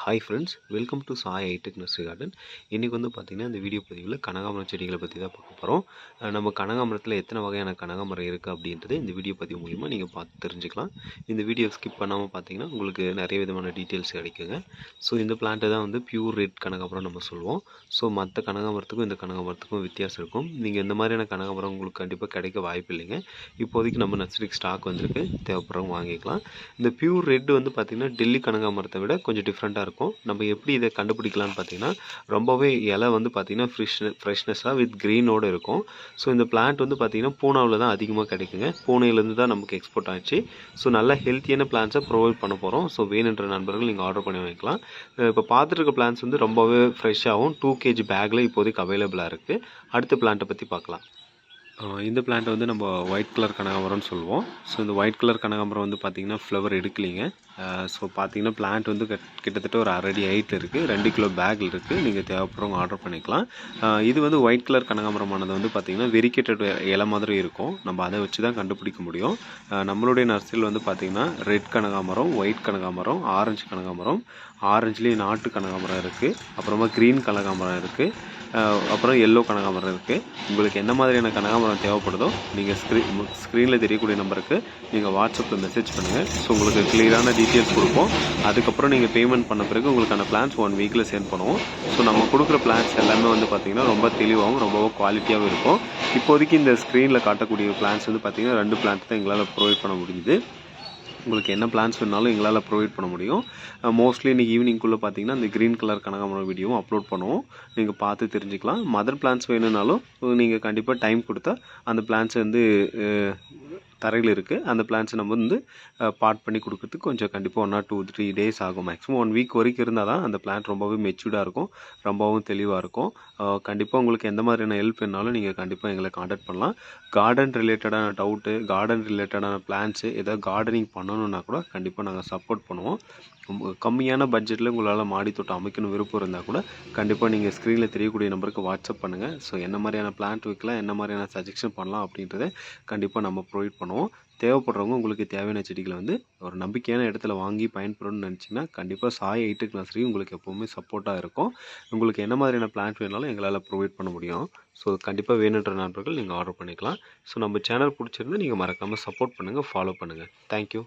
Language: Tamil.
Hi friends welcome to Sai hitech nursery garden இன்றைக்கி வந்து பார்த்திங்கன்னா இந்த வீடியோ பதிவில் கனகாமரம் செடிகளை பற்றி தான் பார்க்க போகிறோம் நம்ம கனகாமரத்தில் எத்தனை வகையான கனகாமரம் இருக்குது அப்படின்றது இந்த வீடியோ பதிவு மூலிமா நீங்கள் பார்த்து தெரிஞ்சுக்கலாம். இந்த வீடியோ ஸ்கிப் பண்ணாமல் பார்த்தீங்கன்னா உங்களுக்கு நிறைய விதமான டீட்டெயில்ஸ் கிடைக்குங்க. ஸோ இந்த பிளான்ட்டு தான் வந்து பியூர் ரெட் கனகாமரம் நம்ம சொல்லுவோம். ஸோ மற்ற கனகாமரத்துக்கும் இந்த கனகாமரத்துக்கும் வித்தியாசம் இருக்கும். நீங்கள் இந்த மாதிரியான கனகாமரம் உங்களுக்கு கண்டிப்பாக கிடைக்க வாய்ப்பு இல்லைங்க. இப்போதைக்கு நம்ம நர்சரிக்கு ஸ்டாக் வந்திருக்கு. தேவைப்படுறவங்க வாங்கிக்கலாம். இந்த பியூர் ரெட் வந்து பார்த்திங்கன்னா டெல்லி கனகாமரத்தை விட கொஞ்சம் டிஃப்ரெண்ட்டாக இருக்கும். நம்ம எப்படி இதை கண்டுபிடிக்கலாம்னு பார்த்தீங்கன்னா ரொம்பவே இலை வந்து பார்த்திங்கன்னா ஃப்ரெஷ் ஃப்ரெஷ்னஸாக வித் க்ரீனோடு இருக்கும். ஸோ இந்த பிளான்ட் வந்து பார்த்திங்கன்னா பூனாவில் தான் அதிகமாக கிடைக்குங்க. பூனேலேருந்து தான் நமக்கு எக்ஸ்போர்ட் ஆச்சு. ஸோ நல்ல ஹெல்த்தியான பிளான்ஸை ப்ரொவைட் பண்ண போகிறோம் ஸோ வேணுன்ற நண்பர்கள் நீங்கள் ஆர்டர் பண்ணி வைக்கலாம் இப்போ பார்த்துருக்க பிளான்ஸ் வந்து ரொம்பவே ஃப்ரெஷ்ஷாகவும் டூ கேஜி பேக்கில் இப்போதைக்கு அவைலபிளாக இருக்குது அடுத்த பிளான்ட்டை பற்றி பார்க்கலாம். இந்த பிளான்ட் வந்து நம்ம ஒயிட் கலர் கனகாமரம்னு சொல்லுவோம். ஸோ இந்த ஒயிட் கலர் கனகாமரம் வந்து பார்த்திங்கன்னா ஃப்ளவர் எடுக்கலிங்க. ஸோ பார்த்தீங்கன்னா பிளான்ட் வந்து கட்- கிட்டத்தட்ட ஒரு அரடி ஹைட் இருக்குது ரெண்டு கிலோ பேக்கில் இருக்குது நீங்கள் தேவைப்படுறவங்க ஆர்டர் பண்ணிக்கலாம். இது வந்து ஒயிட் கலர் கனகாமரமானது வந்து பார்த்திங்கன்னா வெரிக்கேட்டட் இலை மாதிரி இருக்கும். நம்ம அதை வச்சு தான் கண்டுபிடிக்க முடியும். நம்மளுடைய நர்சரியில் வந்து பார்த்திங்கன்னா ரெட் கனகாமரம் ஒயிட் கனகாமரம் ஆரஞ்சு கனகாமரம் ஆரஞ்சுலேயும் நாட்டு கனகாமரம் இருக்குது அப்புறமா க்ரீன் கனகாமரம் இருக்குது அப்புறம் எல்லோ கனகாமரம் இருக்குது உங்களுக்கு என்ன மாதிரியான கனகாமரம் தேவைப்படுதோ நீங்கள் ஸ்க்ரீன் ஸ்க்ரீனில் தெரியக்கூடிய நம்பருக்கு நீங்கள் வாட்ஸ்அப்பில் மெசேஜ் பண்ணுங்கள் ஸோ உங்களுக்கு கிளியரான டீட்டெயில்ஸ் கொடுப்போம். அதுக்கப்புறம் நீங்கள் பேமெண்ட் பண்ண பிறகு உங்களுக்கான பிளான்ஸ் ஒன் வீக்கில் சென்ட் பண்ணுவோம். ஸோ நம்ம கொடுக்குற பிளான்ஸ் எல்லாமே வந்து பார்த்திங்கன்னா ரொம்ப தெளிவாகவும் ரொம்பவும் குவாலிட்டியாகவும் இருக்கும். இப்போதைக்கு இந்த ஸ்க்ரீனில் காட்டக்கூடிய பிளான்ஸ் வந்து பார்த்திங்கன்னா ரெண்டு பிளான்ட் தான் எங்களால் ப்ரொவைட் பண்ண முடியுது உங்களுக்கு என்ன பிளான்ஸ் வேணாலும் எங்களால் ப்ரொவைட் பண்ண முடியும். மோஸ்ட்லி இன்றைக்கி ஈவினிங்குள்ளே பார்த்தீங்கன்னா இந்த க்ரீன் கலர் கனகாமரம் வீடியோவும் அப்லோட் பண்ணுவோம். நீங்கள் பார்த்து தெரிஞ்சுக்கலாம். மதர் பிளான்ஸ் வேணும்னாலும் நீங்கள் கண்டிப்பாக டைம் கொடுத்தா அந்த பிளான்ஸ் வந்து தரையில் இருக்குது அந்த பிளான்ஸை நம்ம வந்து பார்ட் பண்ணி கொடுக்கறதுக்கு கொஞ்சம் கண்டிப்பாக one or two three days ஆகும். மேக்ஸிமம் ஒன் வீக் வரைக்கும் இருந்தால் தான் அந்த பிளான்ட் ரொம்பவே மெச்சூர்டாக இருக்கும். ரொம்பவும் தெளிவாக இருக்கும். கண்டிப்பாக உங்களுக்கு எந்த மாதிரியான ஹெல்ப் வேணாலும் நீங்கள் கண்டிப்பாக எங்களை காண்டாக்ட் பண்ணலாம். கார்டன் ரிலேட்டடான டவுட்டு கார்டன் ரிலேட்டடான பிளான்ஸு ஏதாவது கார்டனிங் பண்ணணுன்னா கூட கண்டிப்பாக நாங்கள் சப்போர்ட் பண்ணுவோம். கம்மியான பட்ஜெட்டில் உங்களால் மாடி தோட்டம் அமைக்கணும் விருப்பம் இருந்தால் கூட கண்டிப்பாக நீங்கள் ஸ்க்ரீனில் தெரியக்கூடிய நம்பருக்கு வாட்ஸ்அப் பண்ணுங்கள் ஸோ என்ன மாதிரியான பிளான்ட் வைக்கலாம் என்ன மாதிரியான சஜெஷன் பண்ணலாம் அப்படின்றத கண்டிப்பாக நம்ம ப்ரொவைட் பண்ணுவோம். தேவைப்படுறவங்க உங்களுக்கு தேவையான செடிகளை வந்து ஒரு நம்பிக்கையான இடத்துல வாங்கி பயன்படணும்னு நினச்சிங்கன்னா கண்டிப்பாக சாய் எயிட்டு கிளாஸ்லேயும் உங்களுக்கு எப்போவுமே சப்போர்ட்டாக இருக்கும். உங்களுக்கு என்ன மாதிரியான பிளான்ட் வேணாலும் எங்களால் ப்ரொவைட் பண்ண முடியும். ஸோ கண்டிப்பாக வேணுன்ற நண்பர்கள் நீங்கள் ஆர்டர் பண்ணிக்கலாம். ஸோ நம்ம சேனல் பிடிச்சிருந்து நீங்கள் மறக்காமல் சப்போர்ட் பண்ணுங்கள் ஃபாலோ பண்ணுங்கள் தேங்க்யூ